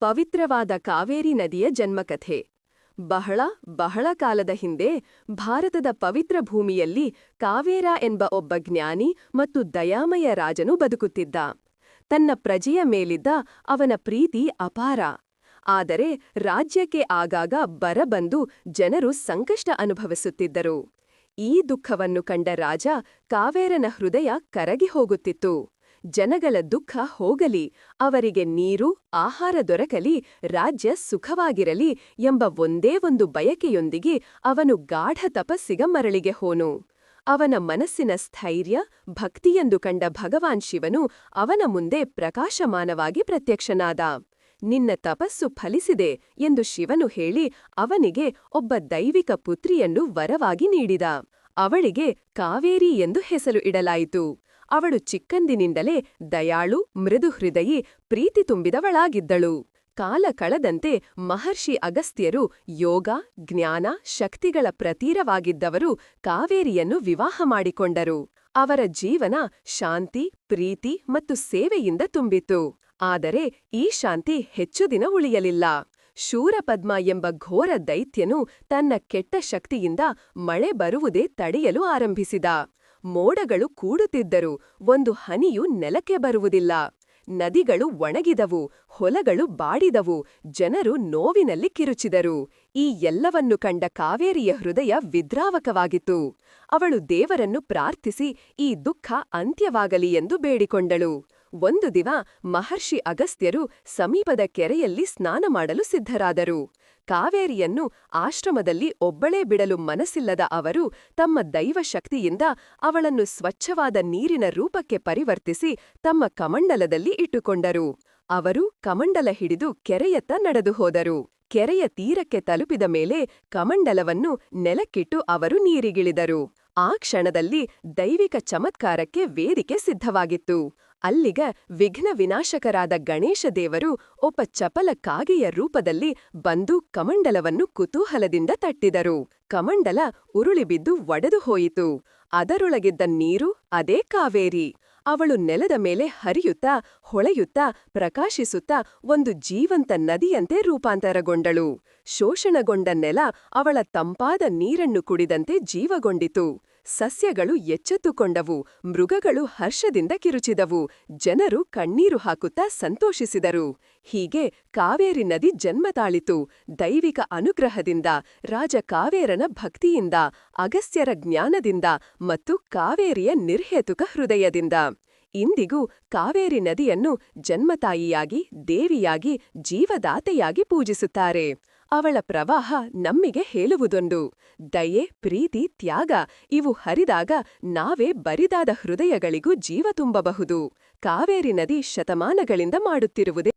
ಪವಿತ್ರವಾದ ಕಾವೇರಿ ನದಿಯ ಜನ್ಮಕಥೆ. ಬಹಳ ಬಹಳ ಕಾಲದ ಹಿಂದೆ ಭಾರತದ ಪವಿತ್ರ ಭೂಮಿಯಲ್ಲಿ ಕಾವೇರ ಎಂಬ ಒಬ್ಬ ಜ್ಞಾನಿ ಮತ್ತು ದಯಾಮಯ ರಾಜನು ಬದುಕುತ್ತಿದ್ದ. ತನ್ನ ಪ್ರಜೆಯ ಮೇಲಿದ್ದ ಅವನ ಪ್ರೀತಿ ಅಪಾರ. ಆದರೆ ರಾಜ್ಯಕ್ಕೆ ಆಗಾಗ ಬರಬಂದು ಜನರು ಸಂಕಷ್ಟ ಅನುಭವಿಸುತ್ತಿದ್ದರು. ಈ ದುಃಖವನ್ನು ಕಂಡ ರಾಜ ಕಾವೇರನ ಹೃದಯ ಕರಗಿ ಹೋಗುತ್ತಿತ್ತು. ಜನಗಳ ದುಃಖ ಹೋಗಲಿ, ಅವರಿಗೆ ನೀರು, ಆಹಾರ ದೊರಕಲಿ, ರಾಜ್ಯ ಸುಖವಾಗಿರಲಿ ಎಂಬ ಒಂದೇ ಒಂದು ಬಯಕೆಯೊಂದಿಗೆ ಅವನು ಗಾಢ ತಪಸ್ಸಿಗ ಮರಳಿಗೆ ಹೋನು. ಅವನ ಮನಸ್ಸಿನ ಸ್ಥೈರ್ಯ, ಭಕ್ತಿಯೆಂದು ಕಂಡ ಭಗವಾನ್ ಶಿವನು ಅವನ ಮುಂದೆ ಪ್ರಕಾಶಮಾನವಾಗಿ ಪ್ರತ್ಯಕ್ಷನಾದ. ನಿನ್ನ ತಪಸ್ಸು ಫಲಿಸಿದೆ ಎಂದು ಶಿವನು ಹೇಳಿ ಅವನಿಗೆ ಒಬ್ಬ ದೈವಿಕ ಪುತ್ರಿಯನ್ನು ವರವಾಗಿ ನೀಡಿದ. ಅವಳಿಗೆ ಕಾವೇರಿ ಎಂದು ಹೆಸರು ಇಡಲಾಯಿತು. ಅವಳು ಚಿಕ್ಕಂದಿನಿಂದಲೇ ದಯಾಳು ಮೃದು ಹೃದಯಿ ಪ್ರೀತಿ ತುಂಬಿದವಳಾಗಿದ್ದಳು. ಕಾಲ ಕಳೆದಂತೆ ಮಹರ್ಷಿ ಅಗಸ್ತ್ಯರು ಯೋಗ, ಜ್ಞಾನ, ಶಕ್ತಿಗಳ ಪ್ರತೀರವಾಗಿದ್ದವರು ಕಾವೇರಿಯನ್ನು ವಿವಾಹ ಮಾಡಿಕೊಂಡರು. ಅವರ ಜೀವನ ಶಾಂತಿ, ಪ್ರೀತಿ ಮತ್ತು ಸೇವೆಯಿಂದ ತುಂಬಿತು ಆದರೆ ಈ ಶಾಂತಿ ಹೆಚ್ಚು ದಿನ ಉಳಿಯಲಿಲ್ಲ. ಶೂರಪದ್ಮ ಎಂಬ ಘೋರ ದೈತ್ಯನು ತನ್ನ ಕೆಟ್ಟ ಶಕ್ತಿಯಿಂದ ಮಳೆ ಬರುವುದೇ ತಡೆಯಲು ಆರಂಭಿಸಿದ. ಮೋಡಗಳು ಕೂಡುತ್ತಿದ್ದರು ಒಂದು ಹನಿಯು ನೆಲಕ್ಕೆ ಬರುವುದಿಲ್ಲ. ನದಿಗಳು ಒಣಗಿದವು, ಹೊಲಗಳು ಬಾಡಿದವು, ಜನರು ನೋವಿನಲ್ಲಿ ಕಿರುಚಿದರು. ಈ ಎಲ್ಲವನ್ನು ಕಂಡ ಕಾವೇರಿಯ ಹೃದಯ ವಿದ್ರಾವಕವಾಗಿತ್ತು. ಅವಳು ದೇವರನ್ನು ಪ್ರಾರ್ಥಿಸಿ ಈ ದುಃಖ ಅಂತ್ಯವಾಗಲಿ ಎಂದು ಬೇಡಿಕೊಂಡಳು. ಒಂದು ದಿವ ಮಹರ್ಷಿ ಅಗಸ್ತ್ಯರು ಸಮೀಪದ ಕೆರೆಯಲ್ಲಿ ಸ್ನಾನ ಮಾಡಲು ಸಿದ್ಧರಾದರು. ಕಾವೇರಿಯನ್ನು ಆಶ್ರಮದಲ್ಲಿ ಒಬ್ಬಳೇ ಬಿಡಲು ಮನಸ್ಸಿಲ್ಲದ ಅವರು ತಮ್ಮ ದೈವಶಕ್ತಿಯಿಂದ ಅವಳನ್ನು ಸ್ವಚ್ಛವಾದ ನೀರಿನ ರೂಪಕ್ಕೆ ಪರಿವರ್ತಿಸಿ ತಮ್ಮ ಕಮಂಡಲದಲ್ಲಿ ಇಟ್ಟುಕೊಂಡರು. ಅವರು ಕಮಂಡಲ ಹಿಡಿದು ಕೆರೆಯತ್ತ ನಡೆದು ಹೋದರು. ಕೆರೆಯ ತೀರಕ್ಕೆ ತಲುಪಿದ ಮೇಲೆ ಕಮಂಡಲವನ್ನು ನೆಲಕ್ಕಿಟ್ಟು ಅವರು ನೀರಿಗಿಳಿದರು. ಆ ಕ್ಷಣದಲ್ಲಿ ದೈವಿಕ ಚಮತ್ಕಾರಕ್ಕೆ ವೇದಿಕೆ ಸಿದ್ಧವಾಗಿತ್ತು. ಅಲ್ಲಿಗ ವಿಘ್ನ ವಿನಾಶಕರಾದ ಗಣೇಶ ದೇವರು ಒಬ್ಬ ಚಪಲ ಕಾಗೆಯ ರೂಪದಲ್ಲಿ ಬಂದು ಕಮಂಡಲವನ್ನು ಕುತೂಹಲದಿಂದ ತಟ್ಟಿದರು. ಕಮಂಡಲ ಉರುಳಿಬಿದ್ದು ಒಡೆದು ಹೋಯಿತು. ಅದರೊಳಗಿದ್ದ ನೀರು ಅದೇ ಕಾವೇರಿ. ಅವಳು ನೆಲದ ಮೇಲೆ ಹರಿಯುತ್ತಾ, ಹೊಳೆಯುತ್ತಾ, ಪ್ರಕಾಶಿಸುತ್ತಾ ಒಂದು ಜೀವಂತ ನದಿಯಂತೆ ರೂಪಾಂತರಗೊಂಡಳು. ಶೋಷಣಗೊಂಡ ನೆಲ ಅವಳ ತಂಪಾದ ನೀರನ್ನು ಕುಡಿದಂತೆ ಜೀವಗೊಂಡಿತು. ಸಸ್ಯಗಳು ಎಚ್ಚೆತ್ತುಕೊಂಡವು, ಮೃಗಗಳು ಹರ್ಷದಿಂದ ಕಿರುಚಿದವು, ಜನರು ಕಣ್ಣೀರು ಹಾಕುತ್ತಾ ಸಂತೋಷಿಸಿದರು. ಹೀಗೆ ಕಾವೇರಿ ನದಿ ಜನ್ಮ ತಾಳಿತು. ದೈವಿಕ ಅನುಗ್ರಹದಿಂದ, ರಾಜ ಕಾವೇರನ ಭಕ್ತಿಯಿಂದ, ಅಗಸ್ತ್ಯರ ಜ್ಞಾನದಿಂದ ಮತ್ತು ಕಾವೇರಿಯ ನಿರ್ಹೇತುಕ ಹೃದಯದಿಂದ. ಇಂದಿಗೂ ಕಾವೇರಿ ನದಿಯನ್ನು ಜನ್ಮತಾಯಿಯಾಗಿ, ದೇವಿಯಾಗಿ, ಜೀವದಾತೆಯಾಗಿ ಪೂಜಿಸುತ್ತಾರೆ. ಅವಳ ಪ್ರವಾಹ ನಮ್ಮಿಗೆ ಹೇಳುವುದೊಂದು. ದಯೆ, ಪ್ರೀತಿ, ತ್ಯಾಗ, ಇವು ಹರಿದಾಗ ನಾವೇ ಬರಿದಾದ ಹೃದಯಗಳಿಗೂ ಜೀವ ತುಂಬಬಹುದು. ಕಾವೇರಿ ನದಿ ಶತಮಾನಗಳಿಂದ ಮಾಡುತ್ತಿರುವುದೇ